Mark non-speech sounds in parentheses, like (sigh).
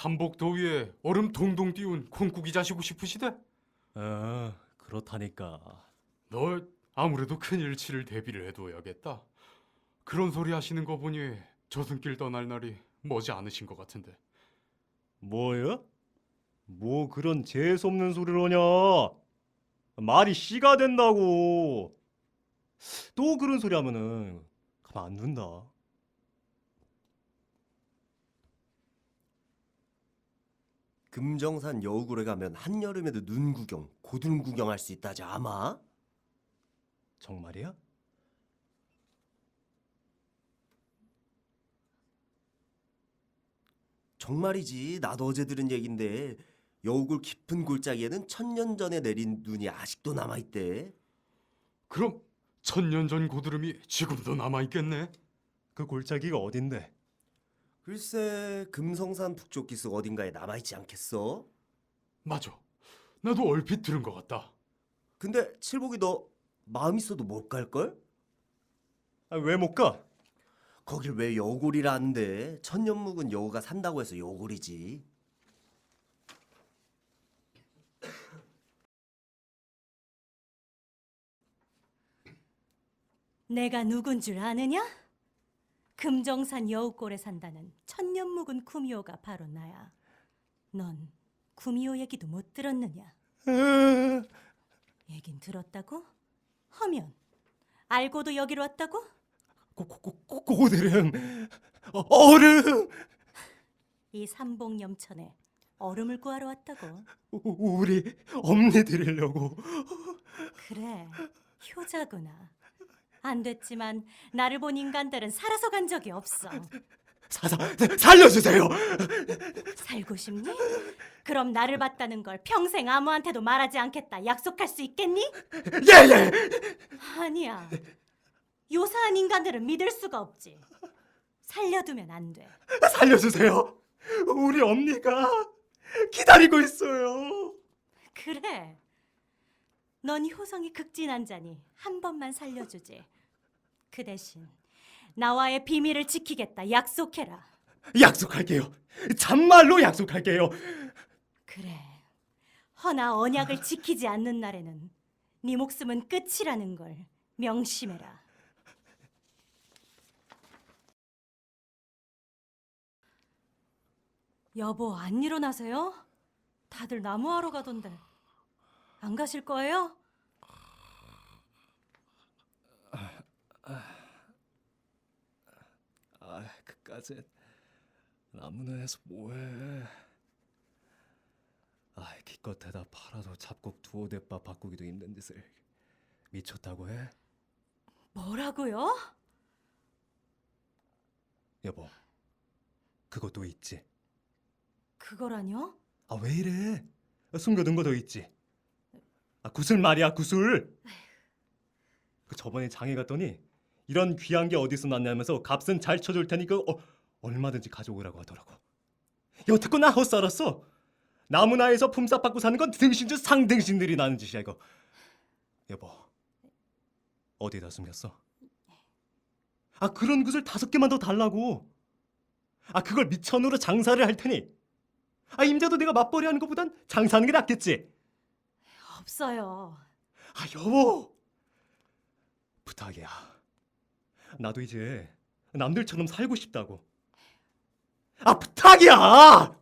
삼복 더위에 얼음 동동 띄운 콩국이 자시고 싶으시대? 아, 그렇다니까. 너 아무래도 큰 일치를 대비를 해둬야겠다. 그런 소리 하시는 거 보니 저승길 떠날 날이 머지 않으신 것 같은데. 뭐야? 뭐 그런 재수없는 소리를 하냐? 말이 씨가 된다고. 또 그런 소리 하면은 가만 안 둔다. 금정산 여우굴에 가면 한여름에도 눈 구경, 고둔 구경할 수 있다지 아마? 정말이야? 정말이지. 나도 어제 들은 얘긴데 여우굴 깊은 골짜기에는 천년 전에 내린 눈이 아직도 남아 있대. 그럼 천년 전 고드름이 지금도 남아 있겠네. 그 골짜기가 어딘데? 글쎄 금성산 북쪽 기슭 어딘가에 남아 있지 않겠어? 맞아. 나도 얼핏 들은 것 같다. 근데 칠복이 너 마음 있어도 못 갈걸? 아, 왜못 가? 거길 왜 여우굴이라 하는데 천년 묵은 여우가 산다고 해서 여우굴이지. 내가 누군 줄 아느냐? 금정산 여우골에 산다는 천년 묵은 구미호가 바로 나야. 넌 구미호 얘기도 못 들었느냐? (laughs) 얘긴 들었다고? 하면 알고도 여기로 왔다고? 고, 고, 고, 고, 고드름. 어, 얼음. 이 삼복염천에 얼음을 구하러 왔다고. 우- 우리 엄니 드리려고. 그래, 효자구나. 안 됐지만 나를 본 인간들은 살아서 간 적이 없어. 사사 살려주세요. 살고 싶니? 그럼 나를 봤다는 걸 평생 아무한테도 말하지 않겠다. 약속할 수 있겠니? 예예. 아니야. 요사한 인간들은 믿을 수가 없지. 살려두면 안 돼. 살려주세요. 우리 엄니가 기다리고 있어요. 그래. 넌 효성이 극진한 자니 한 번만 살려주지. 그 대신 나와의 비밀을 지키겠다. 약속해라. 약속할게요. 참말로 약속할게요. 그래. 허나 언약을 지키지 않는 날에는 네 목숨은 끝이라는 걸 명심해라. 여보, 안 일어나세요? 다들 나무하러 가던데. 안 가실 거예요? 아, 그까짓 나무는에서 뭐해? 아, 기껏해다 팔아도 잡곡 두어 대밥 바꾸기도 힘든 짓을 미쳤다고 해? 뭐라고요? 여보, 그것도 있지. 그거라뇨? 아, 왜 이래? 숨겨둔 거 더 있지. 아, 구슬 말이야, 구슬. 그 저번에 장에 갔더니 이런 귀한 게 어디서 났냐면서 값은 잘 쳐줄 테니 그 어, 얼마든지 가져오라고 하더라고. 여태껏 나 헛살았어. 나무나에서 품삯 받고 사는 건 등신 중 상등신들이 나는 짓이야 이거. 여보, 어디다 숨겼어? 아 그런 구슬 다섯 개만 더 달라고. 아 그걸 미천으로 장사를 할 테니. 아 임자도 내가 맞벌이 하는 것보단 장사하는 게 낫겠지. 없어요. 아 여보! 부탁이야. 나도 이제 남들처럼 살고 싶다고. 아 부탁이야